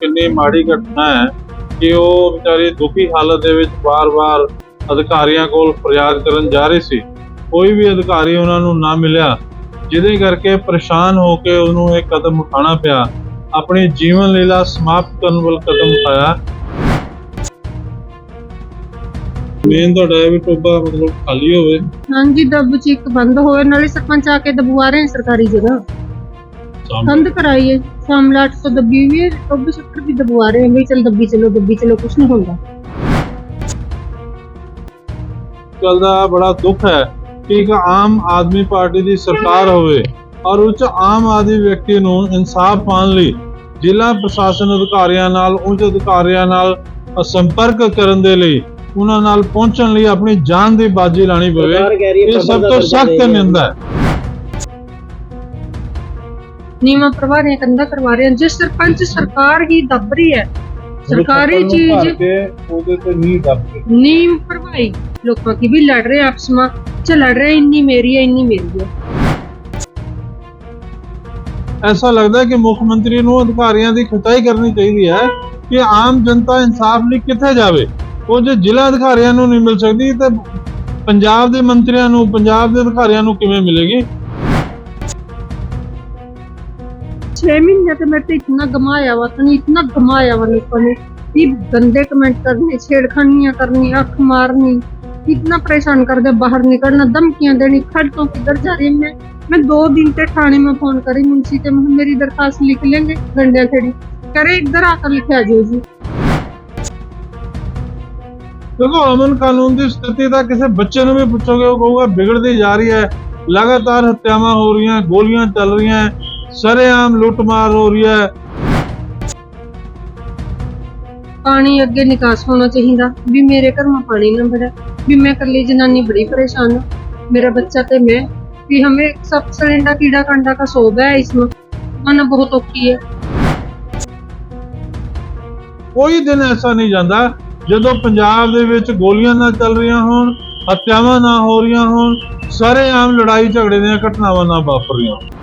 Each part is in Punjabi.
ਕਿੰਨੀ ਮਾੜੀ ਘਟਨਾ ਹੈ ਕਿ ਉਹ ਵਿਚਾਰੀ ਦੁਖੀ ਹਾਲਤ ਦੇ ਵਿੱਚ ਵਾਰ-ਵਾਰ ਅਧਿਕਾਰੀਆਂ ਕੋਲ ਫਰਿਆਦ ਕਰਨ ਜਾ ਰਹੀ ਸੀ। ਕੋਈ ਵੀ ਅਧਿਕਾਰੀ ਉਹਨਾਂ ਨੂੰ ਨਾ ਮਿਲਿਆ, ਜਿਹਦੇ ਕਰਕੇ ਪਰੇਸ਼ਾਨ ਹੋ ਕੇ ਉਹਨੂੰ ਇਹ ਕਦਮ ਉਠਾਉਣਾ ਪਿਆ। ਆਪਣੇ ਜੀਵਨ ਲੀਲਾ ਸਮਾਪਤ ਕਰਨ ਵੱਲ ਕਦਮ ਉਠਾਇਆ। ਮੇਨ ਤੁਹਾਡਾ ਇਹ ਟੋਬਾ ਮਤਲਬ ਖਾਲੀ ਹੋਵੇ। ਹਾਂਜੀ ਦੱਬ ਚ ਇੱਕ ਬੰਦ ਹੋਵੇ, ਨਾਲੇ ਸਰਪੰਚ ਆ ਕੇ ਦਬਵਾ ਰਹੇ ਸਰਕਾਰੀ ਜਗ੍ਹਾ। जगह ਸਾਹਮਣੇ बंद कराइए सामलाट तो दबी हुई है टोबे शक्कर भी दबवा रहे हैं भाई चल दब्बी चलो दब्बी चलो कुछ नहीं होगा ਗੱਲ ਦਾ ਬੜਾ ਦੁੱਖ ਹੈ ਕਿ ਇੱਕ ਆਮ ਆਦਮੀ ਪਾਰਟੀ ਦੀ ਸਰਕਾਰ ਹੋਵੇ ਔਰ ਉੱਚ ਆਮ ਆਦਮੀ ਵਿਅਕਤੀ ਨੂੰ ਇਨਸਾਫ ਪਾਉਣ ਲਈ ਜ਼ਿਲ੍ਹਾ ਪ੍ਰਸ਼ਾਸਨ ਅਧਿਕਾਰੀਆਂ ਨਾਲ ਉੱਚ ਅਧਿਕਾਰੀਆਂ ਨਾਲ ਸੰਪਰਕ ਕਰਨ ਦੇ ਲਈ ਉਹਨਾਂ ਨਾਲ ਪਹੁੰਚਣ ਲਈ ਆਪਣੀ ਜਾਨ ਦੀ ਬਾਜੀ ਲਾਣੀ ਪਵੇ ਸਰਕਾਰ ਕਹਿ ਰਹੀ ਹੈ ਇਹ ਸਭ ਤੋਂ ਸਖਤ ਨਿੰਦਾ ਹੈ ਨੀਵਾ ਕਰਵਾ ਰਹੇ ਕੰਧਾ ਕਰਵਾ ਰਹੇ ਜਿਸ ਸਰਪੰਚ ਸਰਕਾਰ ਹੀ ਦੱਬ ਰਹੀ ਹੈ ਸਰਕਾਰੀ ਚੀਜ਼ ਉਹਦੇ ਤੇ ਨਹੀਂ ਦੱਬਦੇ ਨੀਮ ਭਰਵਾਈ। ਲੋਕਾਂ ਕੀ ਵੀ ਲੜ ਰਹੇ ਆਪਸ ਵਿੱਚ ਚ ਲੜ ਰਹੇ ਇੰਨੀ ਮੇਰੀ ਹੈ ਇੰਨੀ ਮੇਰੀ ਹੈ। ਐਸਾ ਲੱਗਦਾ ਕਿ ਮੁੱਖ ਮੰਤਰੀ ਨੂੰ ਅਧਿਕਾਰੀਆਂ ਦੀ ਖੁਦਾਈ ਕਰਨੀ ਚਾਹੀਦੀ ਹੈ ਕਿ ਆਮ ਜਨਤਾ ਇਨਸਾਫ ਲਈ ਕਿੱਥੇ ਜਾਵੇ। ਉਹ ਜੇ ਜ਼ਿਲ੍ਹਾ ਅਧਿਕਾਰੀਆਂ ਨੂੰ ਨਹੀਂ ਮਿਲ ਸਕਦੀ ਤੇ ਪੰਜਾਬ ਦੇ ਮੰਤਰੀਆਂ ਨੂੰ ਪੰਜਾਬ ਦੇ ਅਧਿਕਾਰੀਆਂ ਨੂੰ ਕਿਵੇਂ ਮਿਲੇਗੀ? छह महीने तो मेरे पे इतना गमाया हुआ था इतना गमाया हुआ लोगों ने कि गंदे कमेंट करने छेड़खानियां करनी अख मारनी इतना परेशान कर दे बाहर निकलना धमकियां देनी खड़ तो किधर जा रही मैं मैं दो दिन से थाने में फोन करी मुंशी से मेरी दरखास्त लिख लेंगे गंडे खेड़ी करे इधर आकर लिखे आ जाओ जी देखो अमन कानून की स्थिति का किसी बच्चे ने भी पूछोगे वो कहूगा बिगड़ती जा रही है लगातार हत्यावां हो रही हैं गोलियां चल रही हैं ਸਰੇਆਮ ਲੁੱਟਮਾਰ ਹੋ ਰਹੀ ਹੈ। ਪਾਣੀ ਅੱਗੇ ਨਿਕਾਸ ਹੋਣਾ ਚਾਹੀਦਾ। ਵੀ ਮੇਰੇ ਘਰ ਮਾ ਪਾਣੀ ਨਾ ਭਰੇ ਵੀ ਮੈਂ ਇਕੱਲੀ ਜਨਾਨੀ ਬੜੀ ਪਰੇਸ਼ਾਨ ਹਾਂ। ਮੇਰਾ ਬੱਚਾ ਤੇ ਮੈਂ। ਵੀ ਹਮੇ ਸਭ ਸਰਿੰਡਾ ਕੀੜਾ ਕੰਡਾ ਦਾ ਸੋਬ ਹੈ ਇਸ ਨੂੰ ਮਨ ਬਹੁਤ ਔਖੀ ਹੈ। ਕੋਈ ਦਿਨ ਐਸਾ ਨਹੀਂ ਜਾਂਦਾ ਜਦੋਂ ਪੰਜਾਬ ਦੇ ਵਿੱਚ ਗੋਲੀਆਂ ਨਾ ਚੱਲ ਰਹੀਆਂ ਹੋਣ ਹੱਤਿਆਵਾਂ ਨਾ ਹੋ ਰਹੀਆਂ ਹੋਣ ਸਾਰੇ ਆਮ ਲੜਾਈ ਝਗੜੇ ਦੀਆਂ ਘਟਨਾਵਾਂ ਨਾ ਵਾਪਰ ਰਹੀਆਂ ਹੋਣ।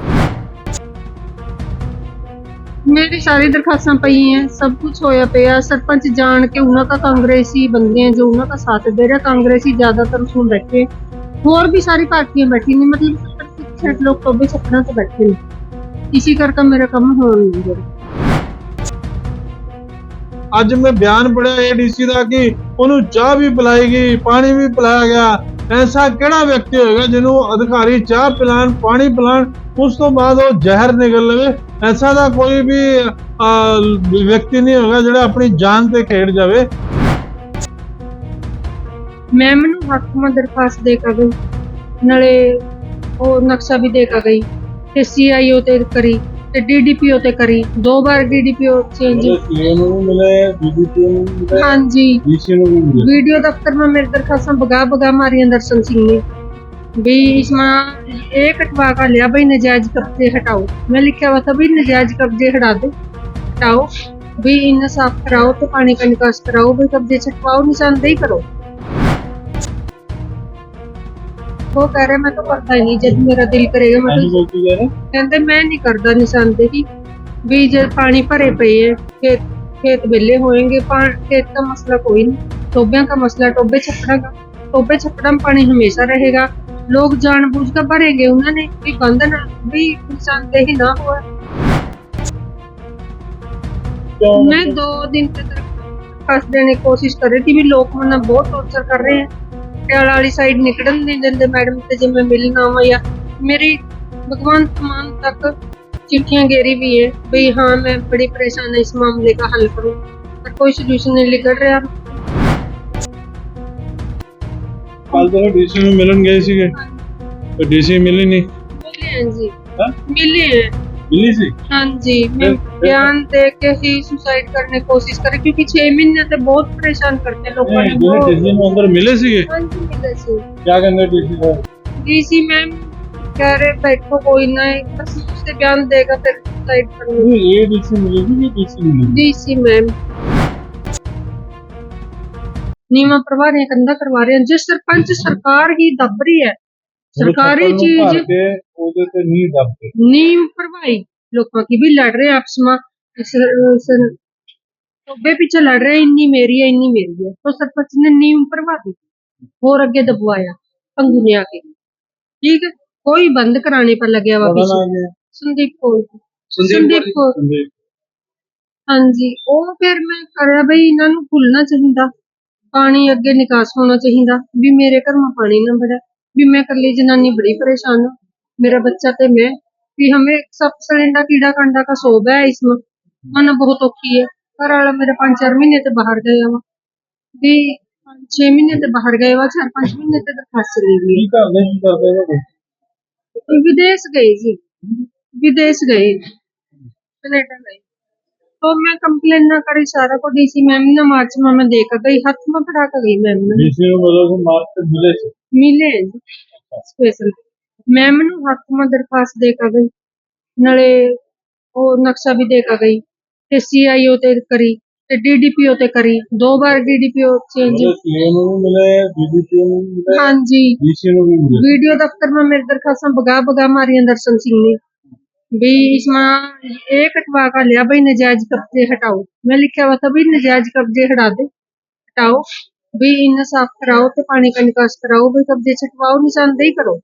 मेरी सारी दरखास्तां पई हैं सब कुछ होया पिया सरपंच जान के उन्हों का कांग्रेसी बंदे हैं जो उन्हों का साथ दे रहे कांग्रेसी ज्यादातर उसमें बैठे और भी सारी पार्टियां बैठी नहीं मतलब सत्तर प्रतिशत लोग तो भी छप्पना से बैठे नहीं इसी करके मेरा कम हो नहीं रहा ਅੱਜ ਮੈਂ ਬਿਆਨ ਪੜਿਆ ਏਡੀਸੀ ਦਾ ਕਿ ਉਹਨੂੰ ਚਾਹ ਵੀ ਪਿਲਾਈ ਗਈ ਪਾਣੀ ਵੀ ਪਿਲਾਇਆ ਗਿਆ। ਐਸਾ ਕਿਹੜਾ ਵਿਅਕਤੀ ਹੋਏਗਾ ਜਿਹਨੂੰ ਅਧਿਕਾਰੀ ਚਾਹ ਪਿਲਾਣ ਪਾਣੀ ਪਿਲਾਣ ਉਸ ਤੋਂ ਬਾਅਦ ਉਹ ਜ਼ਹਿਰ ਨਿਕਲ ਲਵੇ? ਐਸਾ ਦਾ ਕੋਈ ਵੀ ਅਹ, ਵਿਅਕਤੀ ਨਹੀਂ ਹੋਗਾ ਜਿਹੜਾ ਆਪਣੀ ਜਾਨ ਤੇ ਖੇਡ ਜਾਵੇ। ਮੈਂ ਮੈਨੂੰ ਹੱਕ ਦਰਖਾਸਤ ਦੇ ਕੇ ਗਈ। ਨਾਲੇ ਉਹ ਨਕਸ਼ਾ ਵੀ ਦੇ ਕੇ ਗਈ। ਤੇ ਸੀਆਈਓ ਤੇ ਕਰੀ। ਤੇ ਡੀਡੀਪੀਓ ਤੇ ਕਰੀ ਦੋ ਵਾਰ ਡੀਡੀਪੀਓ ਚੇਂਜ ਸੀਐਮ ਨੂੰ ਮਿਲੇ ਬੀਜੀਪੀ ਨੂੰ ਮਿਲੇ ਹਾਂਜੀ ਡੀਸੀ ਨੂੰ ਵੀ ਮਿਲੇ वीडियो दफ्तर में मेरी दरखास्त बगा बगा मारी हैं दर्शन सिंह ने भी इसमें एक हटवा का लिया भाई नजायज कब्जे हटाओ मैं लिखा हुआ था भाई नजायज कब्जे हटा दो हटाओ भी इन्हें साफ कराओ तो पानी का निकास कराओ भाई कब्जे छटवाओ निशानदेही करो वो कह रहे मैं तो करता ही नहीं जब मेरा दिल करेगा मैं ਐਸੀ तो ਗਲਤੀ ਕਰ ਰਹੇ ਕਹਿੰਦੇ ਮੈਂ ਨਹੀਂ ਕਰਦਾ ਨਿਸ਼ਾਨਦੇਹੀ ਵੀ ਜਦ ਪਾਣੀ ਭਰੇ ਪਏ ਹੈ ਖੇਤ खेत विले होएंगे पा- खेत का मसला कोई नहीं टोबिया का मसला टोबे छपड़ा का टोबे छपड़ा में पानी हमेशा रहेगा लोग जानबूझ कर भरेंगे उन्होंने भी बंद ना भी निशानदेही ना हुआ ਕਿਉਂ मैं दो दिन से दरखास्त देने की कोशिश कर रही थी भी लोग मना बहुत टॉर्चर कर रहे हैं ਪਟਿਆਲਾ ਵਾਲੀ ਸਾਈਡ ਨਿਕਲਣ ਨਹੀਂ ਦਿੰਦੇ ਮੈਡਮ ਤੇ ਜੇ ਮੈਂ ਮਿਲਣਾ ਵਾਂ ਜਾਂ ਮੇਰੀ ਭਗਵੰਤ ਮਾਨ ਤੱਕ ਚਿੱਠੀਆਂ ਗੇਰੀ ਵੀ ਹੈ ਬਈ ਹਾਂ ਮੈਂ ਬੜੀ ਪਰੇਸ਼ਾਨ ਹਾਂ ਇਸ ਮਾਮਲੇ ਦਾ ਹੱਲ ਕਰੂੰ। ਪਰ ਕੋਈ ਸੋਲੂਸ਼ਨ ਨਹੀਂ ਨਿਕਲ ਰਿਹਾ। ਕੱਲ ਤੋਂ ਡੀਸੀ ਨੂੰ ਮਿਲਣ ਗਏ ਸੀਗੇ। ਤੇ ਡੀਸੀ ਮਿਲੀ ਨਹੀਂ ਮਿਲੇ ਹਾਂ ਜੀ। ਮਿਲੇ ਹੈ हाँ जी मैं फिर- फिर- बयान दे के ही सुसाइड करने की कोशिश करी क्योंकि छह महीने से बहुत परेशान करते हैं लोगों ने ਜਿਹੜੇ बहुत- ਡੀਸੀ ਨੂੰ ਅੰਦਰ ਮਿਲੇ ਸੀਗੇ हाँ जी मिले से ਕੀ ਕਹਿੰਦੇ ਡੀਸੀ ਸਾਹਿਬ डीसी मैम कह रहे बैठो कोई ना बस उससे बयान देगा फिर सुसाइड करूंगी ਇਹ ਡੀਸੀ ਮਿਲੀ ਸੀ ਕਿ ਡੀਸੀ ਮਿਲੀ डीसी मैम नीमा करवा रहे हैं कंधा करवा रहे हैं जिस सरपंच सरकार ही दब रही है सरकारी चीज ਕੇ ਉਹਦੇ ਤੇ ਨਹੀਂ ਦੱਬਦੇ नीम भरवाई लोगों की भी लड़ रहे हैं आपस में इस, इस ਟੋਬੇ ਪਿੱਛੇ ਲੜ ਰਹੇ ਇੰਨੀ ਮੇਰੀ ਹੈ ਇੰਨੀ ਮੇਰੀ ਹੈ तो सरपंच ने नींव भरवा दी और अगे दबवाया पंगू ने आके ठीक है कोई बंद कराने पर लगे हुआ ਤੁਹਾਡਾ पीछे ਨਾਮ ਕੀ ਹੈ संदीप कौर ਸੰਦੀਪ ਸੰਦੀਪ ਕੌਰ। ਸੰਦੀਪ ਹਾਂਜੀ ਉਹ ਫਿਰ ਮੈਂ ਕਰਿਆ ਬਈ ਇਹਨਾਂ ਨੂੰ ਭੁੱਲਣਾ ਚਾਹੀਦਾ ਪਾਣੀ ਅੱਗੇ ਨਿਕਾਸ ਹੋਣਾ ਚਾਹੀਦਾ ਵੀ ਮੇਰੇ ਘਰ में पानी ना भरे भी मैं कल्ली जनानी बड़ी परेशान हूँ मेरा बच्चा ते मैं भी हमें सब सिलेंडर कीड़ा कांडा का सोब है इसमें मन बहुत औखी है घर वाला मेरे पांच चार महीने ते बाहर गया वा भी छह महीने ते बाहर गए वा चार पांच महीने ते दरखास्त चली गई ਕੀ ਕਰਦੇ ਕੀ ਕਰਦੇ ਹੋ विदेश गए जी विदेश गए कनेडा गए तो मैं कंप्लेन ना करी सारा को डीसी मैम ने मार्च में मैं देकर गई हाथ में पड़ा कर गई मैम ने ਡੀਸੀ ਨੂੰ ਮਤਲਬ ਕਿ ਮਾਰਕੀਟ ਮਿਲੇ ਸੀ मिले हैं जी स्पेशल मैम ਨੂੰ ਹੱਥ में दरखास्त ਦੇ ਕੇ ਗਈ ਨਾਲੇ ਉਹ ਨਕਸ਼ਾ ਵੀ ਦੇ ਕੇ ਗਈ ਤੇ ਸੀਆਈਓ ਤੇ ਕਰੀ ਤੇ ਡੀਡੀਪੀਓ ਤੇ ਕਰੀ ਦੋ ਵਾਰ ਡੀਡੀਪੀਓ ਚੇਂਜ ਮਤਲਬ ਸੀਐਮ ਨੂੰ ਵੀ ਮਿਲੇ ਡੀਡੀਪੀ ਨੂੰ ਵੀ ਮਿਲੇ ਹਾਂਜੀ ਡੀਸੀ ਨੂੰ ਵੀ ਮਿਲੇ वीडियो दफ्तर में मेरी दरखास्तां बगा बगा मारी हैं दर्शन सिंह ने भी इसमें एक हटवा का लिया भाई नजायज कब्जे हटाओ मैं लिखा हुआ था भाई नजायज कब्जे हटा दे हटाओ भी इन साफ कराओ तो पानी का निकास कराओ भाई कब्जे छटवाओ निशानदेही करो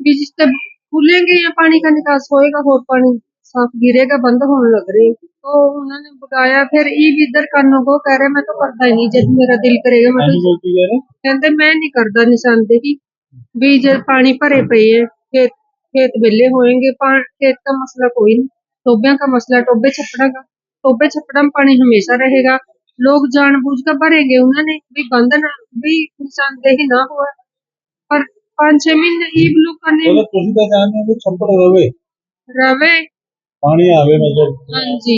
भी जिससे खुलेंगे या पानी का निकास होएगा और पानी साफ गिरेगा बंद होने लग रही तो उन्होंने बगाया फिर ये भी इधर कानों को कह रहे मैं तो करता ही नहीं जब मेरा दिल करेगा मैं तो कहते मैं नहीं करता निशानदेही भी जब पानी भरे पे है खेत खेत वेले होएंगे खेत का मसला कोई नहीं टोबे का मसला टोबे छपड़ा का टोबे छपड़ा में पानी हमेशा रहेगा लोग जानबूझ कर भरेंगे उन्होंने भी बंद ना भी निशानदेही ना हुआ पर पाँच छह महीने ईब लोग ने ਮਤਲਬ ਤੁਸੀਂ ਤਾਂ ਜਾਣਦੇ ਹੋ ਕਿ ਛੱਪੜ ਰਵੇ रवे ਪਾਣੀ ਆਵੇ ਮਤਲਬ हाँ जी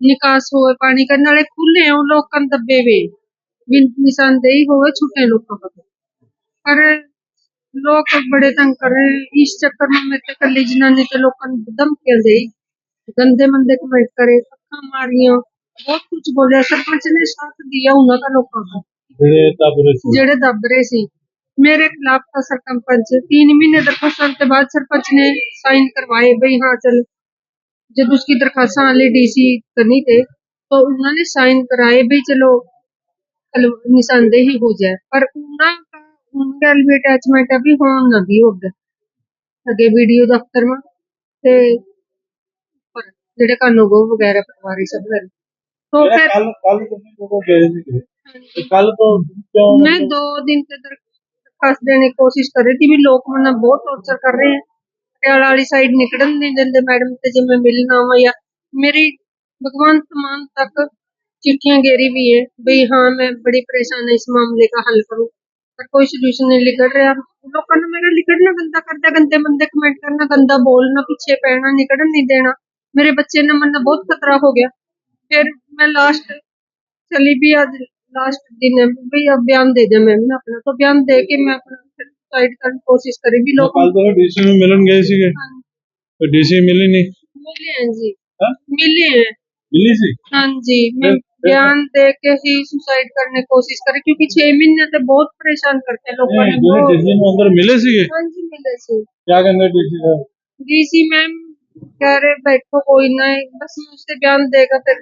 निकास होए पानी करने वाले खुले हैं लोग कन दबे वे भी निशानदेही होए छुटे लोगों का पर लोग बड़े तंग कर रहे हैं इस चक्कर में मेरे ते कल्ली जनानी ते लोगों ने धमकियां दे गंदे मंदे कमेंट करे अक्खा मारियां बहुत कुछ बोलिया सरपंच ने साथ दिया उन्होंने का लोगों का ਜਿਹੜੇ ਤਬਰੇ ਸੀ ਜਿਹੜੇ ਦੱਬ ਰਹੇ ਸੀ ਮੇਰੇ ਖਿਲਾਫ ਤਾਂ ਸਰਪੰਚ तीन महीने दरखास्त के बाद सरपंच ने साइन करवाए भाई हाँ चल जब उसकी दरखास्त वाले डीसी करनी थे तो उन्होंने साइन कराए भाई चलो कल निशानदेही हो जाए पर उन्होंने का उनके भी अटैचमेंट अभी होन ना दी होगा अगे वीडियो दफ्तर में ते पर जेडे कानूगो वगैरह पटवारी सब घर तो फिर ਕੱਲ ਕੱਲ ਤੁਸੀਂ ਜਦੋਂ ਗਏ ਸੀ ਤੇ ਕੱਲ ਤੋਂ ਕਿਉਂ मैं दो दिन से दरखास्त देने की कोशिश कर रही थी भी लोग मना बहुत टॉर्चर कर रहे हैं पटियाला वाली साइड निकलने नहीं देते मैडम से जब मैं मिलना हुआ या मेरी भगवान समान तक चिट्ठियां घेरी हुई है भाई हाँ मैं बड़ी परेशान है इस मामले का हल करूं पर कोई सोल्यूशन नहीं निकल रहा लोगों ने मेरा निकलना गंदा करता गंदे मंदे कमेंट करना गंदा बोलना पीछे पैना निकलने नहीं देना मेरे बच्चे ने मन बहुत खतरा हो गया फिर मैं लास्ट चली भी आज लास्ट दिन है। भाई अब बयान दे दे मैम मैं अपना। तो बयान दे के मैं अपना फिर साइड करने की कोशिश करी लोग कल तो डीसी में मिलन गए सी हाँ। तो डीसी मिली नहीं। मिले हैं जी। हा? मिले हैं। मिली सी हाँ जी मैं बयान दे के ही सुसाइड करने की कोशिश करी क्योंकि छह महीने से बहुत परेशान करते हैं लोग डीसी में अंदर मिले सी हाँ जी मिले सी। क्या कहना डीसी डीसी मैम कह रहे बैठो कोई ना बस मुझसे बयान देगा फिर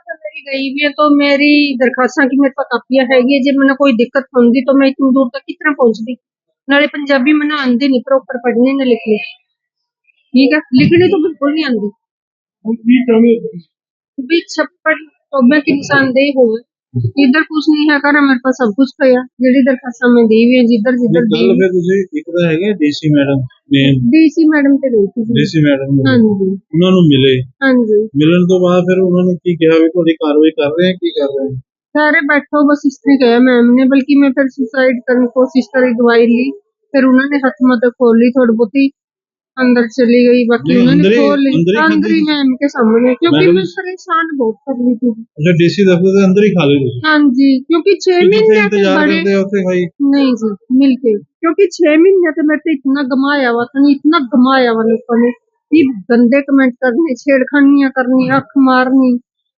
खाता है दरखास्तां मेरी गई भी है तो मेरी दरखास्तां की मेरे पास कापियां हैगी है, जे मैंने कोई दिक्कत होंगी तो मैं इतनी दूर तक कितना पहुंचती नाले पंजाबी मैंने आंदी नहीं प्रॉपर पढ़नी ना लिखनी ठीक है लिखनी तो बिल्कुल नहीं आंदी ਹੁਣ ਕੀ ਚਾਹੁੰਦੇ ਹੋ ਤੁਸੀਂ? भी छप्पड़ टोबे की निशानदेही हो ਇਧਰ ਕੁਝ ਨਹੀਂ ਹੈ ਕਰ ਮੇਰੇ ਕੋਲ ਸਭ ਕੁਝ ਪਿਆ। ਜਿਹੜੀ ਦਰਖਾਸਤਾਂ ਮੈਂ ਦੇ ਵੀ ਜਿੱਧਰ ਜਿੱਧਰ ਦੇ ਕੱਲ ਫਿਰ ਤੁਸੀਂ ਇੱਕ ਤਾਂ ਹੈਗੇ ਡੀਸੀ ਮੈਡਮ ਨੇ ਡੀਸੀ ਮੈਡਮ ਤੇ ਗਈ ਸੀ। ਡੀਸੀ ਮੈਡਮ ਨੂੰ। ਹਾਂਜੀ। ਉਹਨਾਂ ਨੂੰ ਮਿਲੇ। ਹਾਂਜੀ। ਮਿਲਣ ਤੋਂ ਬਾਅਦ ਫਿਰ ਉਹਨਾਂ ਨੇ ਕੀ ਕਿਹਾ ਵੀ ਤੁਹਾਡੀ ਕਾਰਵਾਈ ਕਰ ਰਹੇ ਆ ਕੀ ਕਰ ਰਹੇ ਆ? ਸਾਰੇ ਬੈਠੋ ਬਸ ਇਸ ਨੇ ਕਿਹਾ ਮੈਮ ਨੇ ਬਲਕਿ ਮੈਂ ਫਿਰ ਸੁਸਾਈਡ ਕਰਨ ਕੋਸ਼ਿਸ਼ ਕਰੀ ਦਵਾਈ ਲਈ। ਫਿਰ ਉਹਨਾਂ ਨੇ ਹੱਥ ਮਦਦ ਖੋਲੀ ਥੋੜੀ ਬਹੁਤੀ। अंदर चली गई बाकी नहीं, उन्होंने अंदर ही- खोल ली अंदर ही अंदर ही खाती मैम के सामने क्योंकि मैडम- मैं परेशान बहुत कर ली थी ਅੱਛਾ ਡੀਸੀ ਦਫ਼ਤਰ ਦੇ ਅੰਦਰ ਹੀ ਖਾ ਲਈ ਤੁਸੀਂ हाँ जी क्योंकि छह ਜਿੱਥੇ महीने के ਇੰਤਜ਼ਾਰ बड़े ਕਰਦੇ ਆ ਉੱਥੇ ਖਾਈ नहीं जी मिलके क्योंकि छह महीने तो मेरे तो इतना गमाया हुआ था इतना गमाया हुआ लोगों ने कि गंदे कमेंट करने छेड़खानियां करनी अख मारनी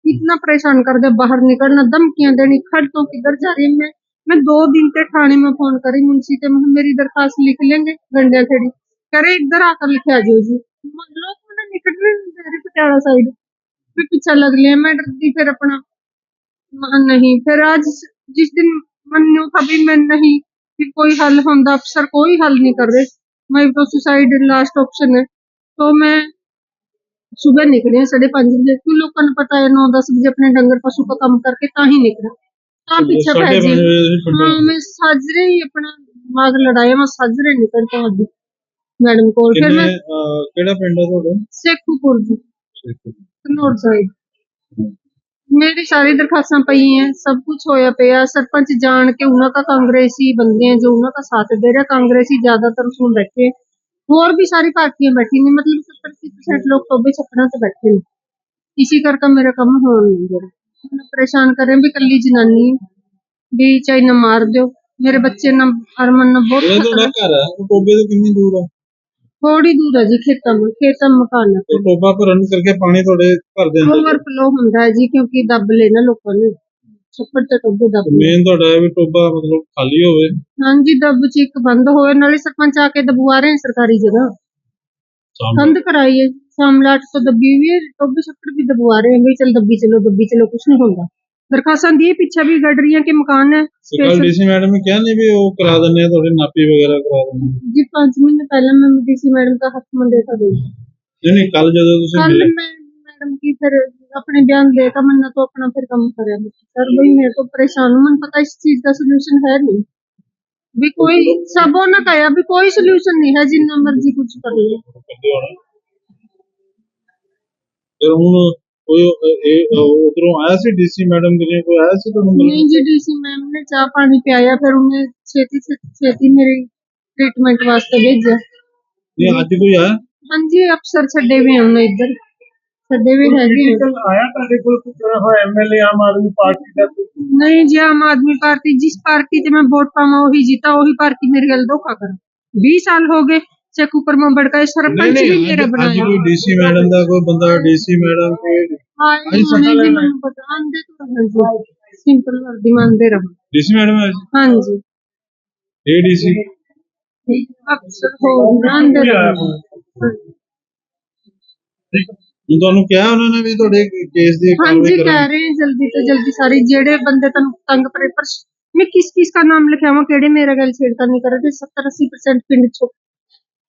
इतना परेशान कर दे बाहर निकलना धमकियां देनी खड़ तो किधर जा रही है मैं मैं दो दिन के थाने में फोन करी मुंशी से मैं मेरी दरखास्त लिख लेंगे गंडिया खेड़ी करे इधर आकर लेके आ जाओ जी लोग थोड़ा निकट में मेरे पटियाला साइड फिर पीछा लग लिया मैं डरती फिर अपना मान नहीं फिर आज जिस दिन मनु था भी मैं नहीं कि कोई हल होंदा अफसर कोई हल नहीं कर रहे मैं तो सुसाइड लास्ट ऑप्शन है तो मैं सुबह निकले साढ़े पांच बजे क्यों लोगों ने पता है नौ दस बजे अपने डंगर पशु का काम करके ता ही निकला ता पीछे भैजे हाँ मैं साजरे ही अपना दिमाग लड़ाया मैं साजरे निकल पहुंच मैडम को फिर ਕਿੰਨੇ मैं ਅਹ, ਕਿਹੜਾ ਪਿੰਡ ਹੈ ਤੁਹਾਡਾ सेखूपुर जी कनौर साइड मेरी सारी दरखास्तां पई हैं सब कुछ होया पिया सरपंच जान के उन्हों का कांग्रेसी बंदे हैं जो उन्हों का साथ दे रहे कांग्रेसी ज्यादातर उसमें बैठे और भी सारी पार्टियां बैठी हैं मतलब सत्तर अस्सी परसेंट लोग तो भी छपड़ा से बैठे हैं इसी करके मेरा कम हो नहीं दे रहा मैंने परेशान करें भी कली जनानी भी चाहे न मार दो मेरे बच्चे न हरमन न बहुत ਇਹ ਤੁਹਾਡਾ खतरा ਘਰ ਹੈ ਉਹ ਟੋਬੇ ਤੋਂ ਕਿੰਨੀ ਦੂਰ ਹੈ ਥੋੜੀ ਦੂਰ ਹੈ ਜੀ ਖੇਤਾਂ ਨੂੰ ਖੇਤਾਂ ਮਕਾਨ ਤੇ ਡੋਬਾ ਭਰਨ ਕਰਕੇ ਪਾਣੀ ਤੁਹਾਡੇ ਘਰ ਦੇ ਅੰਦਰ ਓਵਰ ਫਲੋ ਹੁੰਦਾ ਹੈ ਜੀ ਕਿਉਂਕਿ ਦੱਬ ਲਏ ਨਾ ਲੋਕਾਂ ਨੇ। ਛੱਪੜ ਤੇ ਟੋਬੇ ਦੱਬ ਲਏ। ਮੇਨ ਤੁਹਾਡਾ ਇਹ ਵੀ ਟੋਬਾ ਮਤਲਬ ਖਾਲੀ ਹੋਵੇ। ਹਾਂਜੀ ਦੱਬ ਚ ਇੱਕ ਬੰਦ ਹੋਏ ਨਾਲੇ ਸਰਪੰਚ ਆ ਕੇ ਦਬਵਾ ਰਹੇ ਸਰਕਾਰੀ ਜਗ੍ਹਾ। ਬੰਦ ਕੰਧ ਕਰਾਈ ਹੈ ਸਾਮਲਾਟ ਤੋਂ ਦੱਬੀ ਵੀ ਟੋਬੇ ਛੱਪੜ ਵੀ ਦਬਵਾ ਰਹੇ ਹੈ ਵੀ ਚਲ ਦੱਬੀ ਚਲੋ ਦੱਬੀ ਚਲੋ ਕੁਛ ਨਹੀਂ ਹੁੰਦਾ। दरखास्तां दी पीछे भी गड़ रही है कि मकान है ਤੇ ਕੱਲ ਡੀਸੀ ਮੈਡਮ ਨੇ ਕਿਹਾ ਨਹੀਂ ਵੀ ਉਹ ਕਰਾ ਦਿੰਦੇ ਆ ਤੁਹਾਡੇ ਨਾਪੀ ਵਗੈਰਾ ਕਰਾ ਦਿੰਦੇ ਆ। जी पांच महीने पहले मैं डीसी मैडम का हक में देता गई ਨਹੀਂ ਨਹੀਂ ਕੱਲ ਜਦੋਂ ਤੁਸੀਂ कल ਮਿਲੇ मैं मैडम की फिर अपने बयान देता मैंने तो अपना फिर काम करे सर भाई मैं तो परेशान हूँ मैंने पता इस चीज का सोल्यूशन है नहीं भी कोई सबों ने कहा भी कोई सोल्यूशन नहीं है जिन्ना मर्जी कुछ कर ले ਕਰਦੇ ਹੋਣਾ ਫਿਰ ਹੁਣ ਕੋਈ ਉਧਰੋਂ ਆਇਆ ਸੀ ਡੀਸੀ ਮੈਡਮ ਦੇ ਕੋਈ ਆਇਆ ਸੀ ਤੁਹਾਨੂੰ ਮਿਲਣ? नहीं जी डीसी मैम ने चाह पानी पियाया फिर उन्हें छेती से छेती मेरी ट्रीटमेंट वास्ते भेजा ਨਹੀਂ ਅੱਜ ਕੋਈ ਆਇਆ हाँ जी अफसर छड़े हुए हैं उन्हें इधर छड़े हुए है जी ਕੱਲ ਆਇਆ ਤੁਹਾਡੇ ਕੋਲ ਕੋਈ ਹੋਇਆ ਐਮਐਲਏ ਆਮ ਆਦਮੀ ਪਾਰਟੀ ਦਾ ਕੋਈ? नहीं जी आम आदमी पार्टी जिस पार्टी से मैं वोट पावा वही जीता वही पार्टी मेरे गल धोखा कर बीस साल हो गए चेक ऊपर में बढ़ गए ਨਹੀਂ सरपंच भी ਨਹੀਂ मेरा ਅੱਜ- ਅੱਜ बनाया ਕੋਈ ਡੀਸੀ ਮੈਡਮ ਦਾ ਕੋਈ ਬੰਦਾ ਡੀਸੀ ਮੈਡਮ ਕੋਈ हाँ अरे इन्होंने सफल जी है मैंने पता आंदे तो हैं जी सिंपल वर्दी मानते रहो ਡੀਸੀ ਮੈਡਮ ਆਇਆ ਸੀ हाँ जी ਇਹ ਡੀਸੀ अफसर हो आंदे रहो हाँ। ਹੁਣ ਤੁਹਾਨੂੰ ਕਿਹਾ ਉਹਨਾਂ ਨੇ ਵੀ ਤੁਹਾਡੇ ਕੇਸ ਦੀ हाँ जी ਕਾਰਵਾਈ कह ਕਰਾਂਗੇ रहे हैं जल्दी तो जल्दी सारी जेड़े बंदे तन तंग परे पर मैं किस किस का नाम लिखावा केड़े मेरे गल छेड़खानी करे थे 70 80 परसेंट पिंड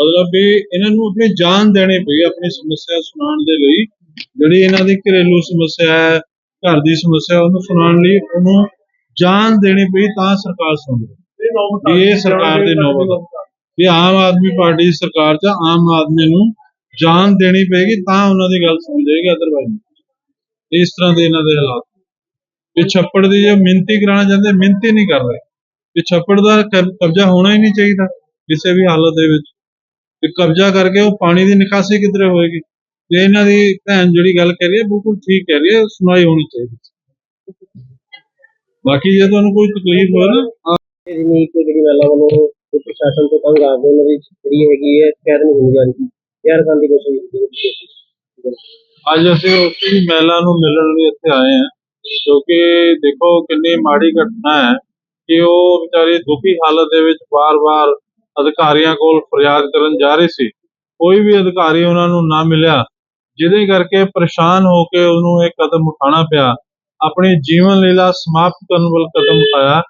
ਮਤਲਬ ਵੀ ਇਹਨਾਂ ਨੂੰ ਆਪਣੀ ਜਾਨ ਦੇਣੀ ਪਈ ਆਪਣੀ ਸਮੱਸਿਆ ਸੁਣਾਉਣ ਦੇ ਲਈ। ਜਿਹੜੀ ਇਹਨਾਂ ਦੀ ਘਰੇਲੂ ਸਮੱਸਿਆ ਹੈ ਘਰ ਦੀ ਸਮੱਸਿਆ ਉਹਨੂੰ ਸੁਣਾਉਣ ਲਈ ਉਹਨੂੰ ਜਾਨ ਦੇਣੀ ਪਈ ਤਾਂ ਸਰਕਾਰ ਸੁਣ ਰਹੀ ਇਹ ਇਹ ਸਰਕਾਰ ਦੀ ਨੌਬਤ। ਵੀ ਆਮ ਆਦਮੀ ਪਾਰਟੀ ਸਰਕਾਰ 'ਚ ਆਮ ਆਦਮੀ ਨੂੰ ਜਾਨ ਦੇਣੀ ਪਏਗੀ ਤਾਂ ਉਹਨਾਂ ਦੀ ਗੱਲ ਸੁਣੀ ਜਾਏਗੀ ਅਦਰਵਾਈਜ਼ ਇਸ ਤਰ੍ਹਾਂ ਦੇ ਇਹਨਾਂ ਦੇ ਹਾਲਾਤ। ਵੀ ਛੱਪੜ ਦੀ ਜੇ ਮਿਹਨਤੀ ਕਰਾਉਣਾ ਚਾਹੁੰਦੇ ਮਿਹਨਤੀ ਨਹੀਂ ਕਰ ਰਹੇ। ਵੀ ਛੱਪੜ ਦਾ ਕਬ- ਕਬਜ਼ਾ ਹੋਣਾ ਹੀ ਨਹੀਂ ਚਾਹੀਦਾ ਕਿਸੇ ਵੀ ਹਾਲਤ ਦੇ ਵਿੱਚ। ਤੇ ਕਬਜ਼ਾ ਕਰਕੇ ਉਹ ਪਾਣੀ ਦੀ ਨਿਕਾਸੀ ਕਿਧਰੇ ਹੋਏਗੀ? ਤੇ ਇਹਨਾਂ ਦੀ ਭੈਣ ਜਿਹੜੀ ਗੱਲ ਕਹਿ ਰਹੀ ਹੈ ਬਿਲਕੁਲ ਠੀਕ ਕਹਿ ਰਹੀ ਹੈ ਸੁਣਾਈ ਹੋਣੀ ਚਾਹੀਦੀ ਬਾਕੀ ਜੇ ਤੁਹਾਨੂੰ ਕੋਈ ਤਕਲੀਫ ਹੋਵੇ ਨਾ ਜਿਹੜੀ ਨਹੀਂ ਕੋਈ ਜਿਹੜੀ ਮਹਿਲਾ ਵੱਲੋਂ ਕੋਈ ਪ੍ਰਸ਼ਾਸਨ ਤੋਂ ਤੰਗ ਆ ਕੇ ਉਹਨਾਂ ਦੀ ਜਿਹੜੀ ਹੈਗੀ ਹੈ ਸ਼ਿਕਾਇਤ ਨਹੀਂ ਹੋਣੀ ਜਾ ਰਹੀ ਯਾਰ ਕਰਨ ਦੀ ਕੋਸ਼ਿਸ਼ ਅੱਜ ਅਸੀਂ ਉਸੇ ਮਹਿਲਾ ਨੂੰ ਮਿਲਣ ਲਈ ਇੱਥੇ ਆਏ ਹਾਂ ਕਿਉਂਕਿ ਦੇਖੋ ਕਿੰਨੀ ਮਾੜੀ ਘਟਨਾ ਹੈ ਕਿ ਉਹ ਵਿਚਾਰੀ ਦੁਖੀ ਹਾਲਤ ਦੇ ਵਿੱਚ ਵਾਰ-ਵਾਰ ਅਧਿਕਾਰੀਆਂ ਕੋਲ ਫਰਿਆਦ ਕਰਨ ਜਾ ਰਹੀ ਸੀ। ਕੋਈ ਵੀ ਅਧਿਕਾਰੀ ਉਹਨਾਂ ਨੂੰ ਨਾ ਮਿਲਿਆ। ਜਿਹਦੇ ਕਰਕੇ ਪਰੇਸ਼ਾਨ ਹੋ ਕੇ ਉਹਨੂੰ ਇਹ ਕਦਮ ਉਠਾਉਣਾ ਪਿਆ। ਆਪਣੀ ਜੀਵਨ ਲੀਲਾ ਸਮਾਪਤ ਕਰਨ ਵੱਲ ਕਦਮ ਉਠਾਇਆ।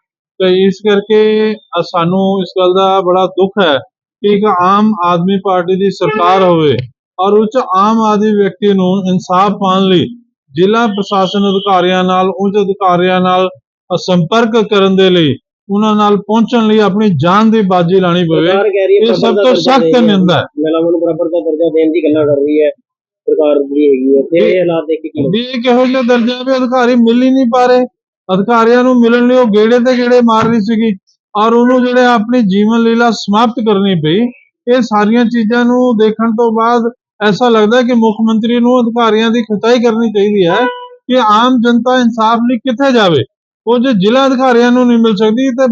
ਤੇ ਇਸ ਕਰਕੇ ਸਾਨੂੰ ਇਸ ਗੱਲ ਦਾ ਬੜਾ ਦੁੱਖ ਹੈ ਕਿ ਇੱਕ ਆਮ ਆਦਮੀ ਪਾਰਟੀ ਦੀ ਸਰਕਾਰ ਹੋਵੇ ਔਰ ਉੱਚ ਆਮ ਆਦਮੀ ਵਿਅਕਤੀ ਨੂੰ ਇਨਸਾਫ ਪਾਉਣ ਲਈ ਜ਼ਿਲ੍ਹਾ ਪ੍ਰਸ਼ਾਸਨ ਅਧਿਕਾਰੀਆਂ ਨਾਲ, ਉੱਚ ਅਧਿਕਾਰੀਆਂ ਨਾਲ ਸੰਪਰਕ ਕਰਨ ਦੇ ਲਈ ਉਹਨਾਂ ਨਾਲ ਪਹੁੰਚਣ ਲਈ ਆਪਣੀ ਜਾਨ ਦੀ ਬਾਜੀ ਲਾਣੀ ਪਵੇ। ਸਰਕਾਰ ਕਹਿ ਰਹੀ ਹੈ ਇਹ ਸਭ ਦਾ ਤੋਂ ਸਖਤ ਦੇ। ਨਿੰਦਾ ਹੈ। ਮਹਿਲਾਵਾਂ ਨੂੰ ਬਰਾਬਰ ਦਾ ਦਰਜਾ ਦੇਣ ਦੀ ਗੱਲਾਂ ਕਰ ਰਹੀ ਹੈ। ਸਰਕਾਰ ਜਿਹੜੀ ਹੈਗੀ ਹੈ ਤੇ ਇਹ ਹਾਲਾਤ ਦੇਖ ਕੇ ਕੀ ਵੀ ਇਹ ਕਿਹੋ ਜਿਹਾ ਦਰਜਾ ਵੀ ਅਧਿਕਾਰੀ ਮਿਲ ਹੀ ਨਹੀਂ ਪਾ ਰਹੇ। ਅਧਿਕਾਰੀਆਂ ਨੂੰ ਮਿਲਣ ਲਈ ਉਹ ਗੇੜੇ ਤੇ ਗੇੜੇ ਮਾਰ ਰਹੀ ਸੀਗੀ ਔਰ ਉਹਨੂੰ ਜਿਹੜੇ ਆਪਣੀ ਜੀਵਨ ਲੀਲਾ ਸਮਾਪਤ ਕਰਨੀ ਪਈ ਇਹ ਸਾਰੀਆਂ ਚੀਜ਼ਾਂ ਨੂੰ ਦੇਖਣ ਤੋਂ ਬਾਅਦ ਐਸਾ ਲੱਗਦਾ ਕਿ ਮੁੱਖ ਮੰਤਰੀ ਨੂੰ ਅਧਿਕਾਰੀਆਂ ਦੀ ਖਿਚਾਈ ਕਰਨੀ ਚਾਹੀਦੀ ਹੈ ਕਿ ਆਮ ਜਨਤਾ ਇਨਸਾਫ ਲਈ ਕਿੱਥੇ ਜਾਵੇ। ਉਹ ਜੇ ਜ਼ਿਲ੍ਹਾ ਅਧਿਕਾਰੀਆਂ ਨੂੰ ਨਹੀਂ ਮਿਲ ਸਕਦੀ ਤੇ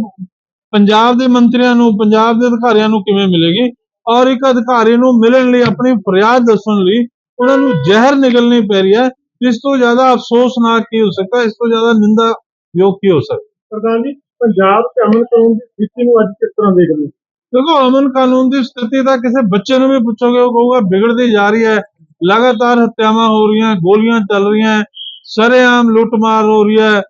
ਪੰਜਾਬ ਦੇ ਮੰਤਰੀਆਂ ਨੂੰ ਪੰਜਾਬ ਦੇ ਅਧਿਕਾਰੀਆਂ ਨੂੰ ਕਿਵੇਂ ਮਿਲੇਗੀ ਔਰ ਇੱਕ ਅਧਿਕਾਰੀ ਨੂੰ ਮਿਲਣ ਲਈ ਆਪਣੀ ਫਰਿਆਦ ਦੱਸਣ ਲਈ ਉਹਨਾਂ ਨੂੰ ਜ਼ਹਿਰ ਨਿਗਲਣੀ ਪੈ ਰਹੀ ਹੈ ਇਸ ਤੋਂ ਜ਼ਿਆਦਾ ਅਫਸੋਸਨਾਕ ਕੀ ਹੋ ਸਕਦਾ? ਇਸ ਤੋਂ ਜ਼ਿਆਦਾ ਨਿੰਦਾ ਯੋਗ ਕੀ ਹੋ ਸਕਦਾ? ਪ੍ਰਧਾਨ ਜੀ ਪੰਜਾਬ ਚ ਅਮਨ ਕਾਨੂੰਨ ਦੀ ਸਥਿਤੀ ਨੂੰ ਅੱਜ ਕਿਸ ਤਰ੍ਹਾਂ ਦੇਖਦੇ ਹੋ ਦੇਖੋ ਅਮਨ ਕਾਨੂੰਨ ਦੀ ਸਥਿਤੀ ਤਾਂ ਕਿਸੇ ਬੱਚੇ ਨੂੰ ਵੀ ਪੁੱਛੋਗੇ ਉਹ ਕਹੂਗਾ ਵਿਗੜਦੀ ਜਾ ਰਹੀ ਹੈ ਲਗਾਤਾਰ ਹੱਤਿਆਵਾਂ ਹੋ ਰਹੀਆਂ ਗੋਲੀਆਂ ਚੱਲ ਰਹੀਆਂ ਸਰੇਆਮ ਲੁੱਟਮਾਰ ਹੋ ਰਹੀ ਹੈ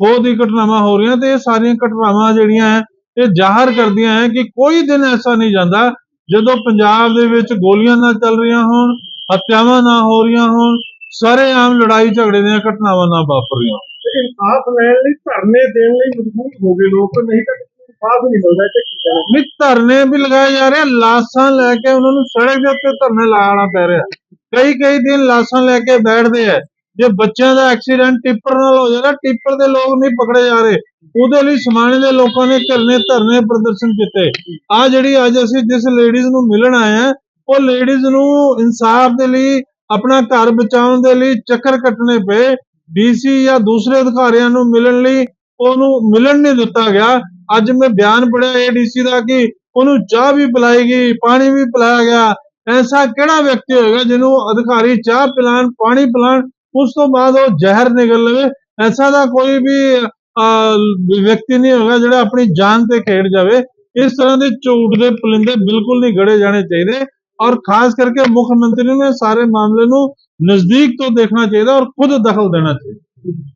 ਖੋਹ ਦੀ ਘਟਨਾਵਾਂ ਹੋ ਰਹੀਆਂ ਤੇ ਇਹ ਸਾਰੀਆਂ ਘਟਨਾਵਾਂ ਜਿਹੜੀਆਂ ਹੈ ਇਹ ਜ਼ਾਹਰ ਕਰਦੀਆਂ ਹੈ ਕਿ ਕੋਈ ਦਿਨ ਐਸਾ ਨਹੀਂ ਜਾਂਦਾ ਜਦੋਂ ਪੰਜਾਬ ਦੇ ਵਿੱਚ ਗੋਲੀਆਂ ਨਾ ਚੱਲ ਰਹੀਆਂ ਹੋਣ ਹੱਤਿਆਵਾਂ ਨਾ ਹੋ ਰਹੀਆਂ ਹੋਣ ਸਰੇਆਮ ਲੜਾਈ ਝਗੜੇ ਦੀਆਂ ਘਟਨਾਵਾਂ ਨਾ ਵਾਪਰ ਰਹੀਆਂ ਇਨਸਾਫ ਲੈਣ ਲਈ ਧਰਨੇ ਦੇਣ ਲਈ ਮਜਬੂਰ ਹੋ ਗਏ ਲੋਕ ਨਹੀਂ ਤਾਂ ਇਨਸਾਫ ਨਹੀਂ ਮਿਲਦਾ ਤੇ ਕੀ ਕਹਿਣਾ। ਨਹੀਂ ਧਰਨੇ ਵੀ ਲਗਾਏ ਜਾ ਰਹੇ ਲਾਸ਼ਾਂ ਲੈ ਕੇ ਉਹਨਾਂ ਨੂੰ ਸੜਕ ਦੇ ਉੱਤੇ ਧਰਨੇ ਲਾਉਣਾ ਪੈ ਰਿਹਾ। ਕਈ ਕਈ ਦਿਨ ਲਾਸ਼ਾਂ ਲੈ ਕੇ ਬੈਠਦੇ ਆ। ਜੇ ਬੱਚਿਆਂ ਦਾ ਐਕਸੀਡੈਂਟ ਟਿੱਪਰ ਨਾਲ ਹੋ ਜਾਣਾ ਟਿੱਪਰ ਦੇ ਲੋਕ ਨਹੀਂ ਪਕੜੇ ਜਾ ਰਹੇ। ਉਹਦੇ ਲਈ ਸਮਾਣੇ ਦੇ ਲੋਕਾਂ ਨੇ ਧਰਨੇ ਧਰਨੇ ਪ੍ਰਦਰਸ਼ਨ ਕੀਤੇ। ਆ ਜਿਹੜੀ ਅੱਜ ਅਸੀਂ ਜਿਸ ਲੇਡੀਜ਼ ਨੂੰ ਮਿਲਣ ਆਏ ਆ ਉਹ ਲੇਡੀਜ਼ ਨੂੰ ਇਨਸਾਫ ਦੇ ਲਈ, ਆਪਣਾ ਘਰ ਬਚਾਉਣ ਦੇ ਲਈ ਚੱਕਰ ਕੱਟਣੇ ਪਏ। ਡੀਸੀ ਜਾਂ ਦੂਸਰੇ ਅਧਿਕਾਰੀਆਂ ਨੂੰ ਮਿਲਣ ਲਈ ਉਹਨੂੰ ਮਿਲਣ ਨਹੀਂ ਦਿੱਤਾ ਗਿਆ। ਅੱਜ ਮੈਂ ਬਿਆਨ ਪੜਿਆ ਏਡੀਸੀ ਦਾ ਕਿ ਉਹਨੂੰ ਚਾਹ ਵੀ ਪਿਲਾਈ ਗਈ, ਪਾਣੀ ਵੀ ਪਿਲਾਇਆ ਗਿਆ। ਐਸਾ ਕਿਹੜਾ ਵਿਅਕਤੀ ਹੋਏਗਾ ਜਿਹਨੂੰ ਅਧਿਕਾਰੀ ਚਾਹ ਪਿਲਾਣ ਪਾਣੀ ਪਿਲਾਣ ਉਸ ਤੋਂ ਬਾਅਦ ਉਹ ਜ਼ਹਿਰ ਨਿਕਲ ਲਵੇ। ਐਸਾ ਦਾ ਕੋਈ ਵੀ ਅਹ, ਵਿਅਕਤੀ ਨਹੀਂ ਹੋਗਾ ਜਿਹੜਾ ਆਪਣੀ ਜਾਨ ਤੇ ਖੇਡ ਜਾਵੇ। ਇਸ ਤਰ੍ਹਾਂ ਦੇ ਝੂਠ ਦੇ ਪੁਲਿੰਦੇ ਬਿਲਕੁਲ ਨਹੀਂ ਗੜੇ ਜਾਣੇ ਚਾਹੀਦੇ। ਔਰ ਖਾਸ ਕਰਕੇ ਮੁੱਖ ਮੰਤਰੀ ਨੇ ਸਾਰੇ ਮਾਮਲੇ ਨੂੰ ਨਜ਼ਦੀਕ ਤੋਂ ਦੇਖਣਾ ਚਾਹੀਦਾ ਔਰ ਖੁਦ ਦਖਲ ਦੇਣਾ ਚਾਹੀਦਾ।